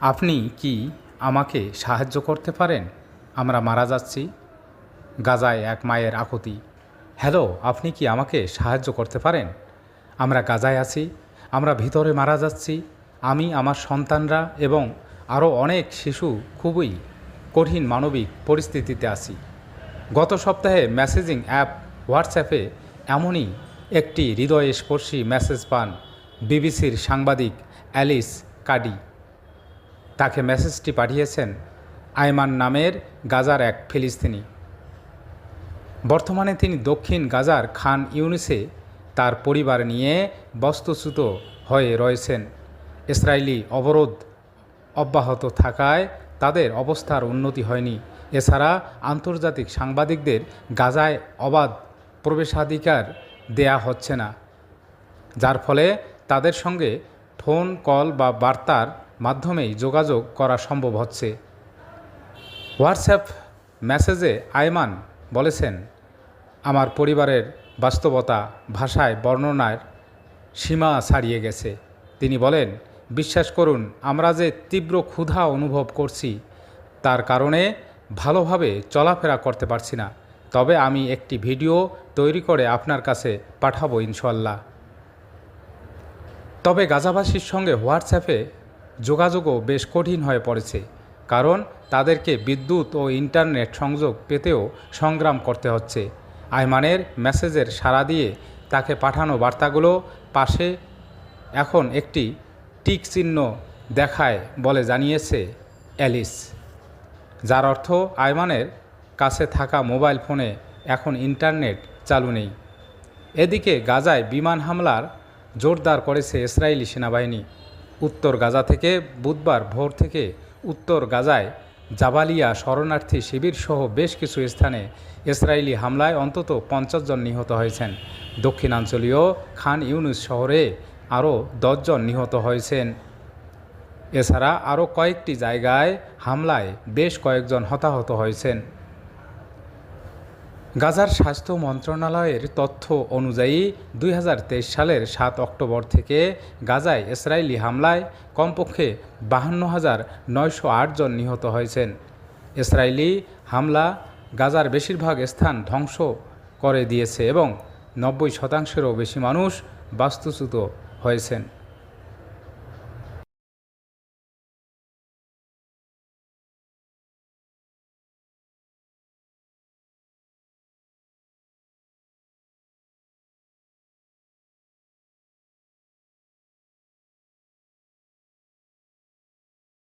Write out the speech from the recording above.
আপনি কি আমাকে সাহায্য করতে পারেন? আমরা মারা যাচ্ছি। গাজায় এক মায়ের আকুতি। হ্যালো, আপনি কি আমাকে সাহায্য করতে পারেন? আমরা গাজায় আছি, আমরা ভিতরে মারা যাচ্ছি। আমি, আমার সন্তানরা এবং আরও অনেক শিশু খুবই কঠিন মানবিক পরিস্থিতিতে আছি। গত সপ্তাহে মেসেজিং অ্যাপ হোয়াটসঅ্যাপে এমনই একটি হৃদয়স্পর্শী মেসেজ পান বিবিসির সাংবাদিক অ্যালিস কাডি। তাকে মেসেজটি পাঠিয়েছেন আয়মান নামের গাজার এক ফিলিস্তিনি। বর্তমানে তিনি দক্ষিণ গাজার খান ইউনিসে তার পরিবার নিয়ে বস্তুচ্যুত হয়ে রয়েছেন। ইসরায়েলি অবরোধ অব্যাহত থাকায় তাদের অবস্থার উন্নতি হয়নি। এছাড়া আন্তর্জাতিক সাংবাদিকদের গাজায় অবাধ প্রবেশাধিকার দেয়া হচ্ছে না, যার ফলে তাদের সঙ্গে ফোন কল বা বার্তার মাধ্যমেই যোগাযোগ করা সম্ভব হচ্ছে। হোয়াটসঅ্যাপ মেসেজে আয়মান বলেছেন, আমার পরিবারের বাস্তবতা, ভাষায় বর্ণনার সীমা ছাড়িয়ে গেছে। তিনি বলেন, বিশ্বাস করুন, আমরা যে তীব্র ক্ষুধা অনুভব করছি, তার কারণে ভালোভাবে চলাফেরা করতে পারছি না। তবে আমি একটি ভিডিও তৈরি করে আপনার কাছে পাঠাবো ইনশাল্লাহ তবে গাজাবাসীর সঙ্গে হোয়াটসঅ্যাপে যোগাযোগও বেশ কঠিন হয়ে পড়েছে, কারণ তাদেরকে বিদ্যুৎ ও ইন্টারনেট সংযোগ পেতেও সংগ্রাম করতে হচ্ছে। আইমানের মেসেজের সাড়া দিয়ে তাকে পাঠানো বার্তাগুলো পাশে এখন একটি টিক চিহ্ন দেখায় বলে জানিয়েছে অ্যালিস, যার অর্থ আইমানের কাছে থাকা মোবাইল ফোনে এখন ইন্টারনেট চালু নেই। এদিকে গাজায় বিমান হামলার জোরদার করেছে ইসরায়েলি সেনাবাহিনী। উত্তর গাজা থেকে বুধবার ভোর থেকে উত্তর গাজায় জাবালিয়া শরণার্থী শিবির সহ বেশ কিছু স্থানে ইসরায়েলি হামলায় অন্তত পঞ্চাশ জন নিহত হয়েছেন। দক্ষিণাঞ্চলীয় খান ইউনুস শহরে আরও দশজন নিহত হয়েছেন। এছাড়া আরও কয়েকটি জায়গায় হামলায় বেশ কয়েকজন হতাহত হয়েছেন। গাজার স্বাস্থ্য মন্ত্রণালয়ের তথ্য অনুযায়ী দুই হাজার তেইশ সালের সাত অক্টোবর থেকে গাজায় ইসরায়েলি হামলায় কমপক্ষে বাহান্ন হাজার নয়শো জন নিহত হয়েছেন। ইসরায়েলি হামলা গাজার বেশিরভাগ স্থান ধ্বংস করে দিয়েছে এবং নব্বই শতাংশেরও বেশি মানুষ বাস্তুচ্যুত হয়েছেন।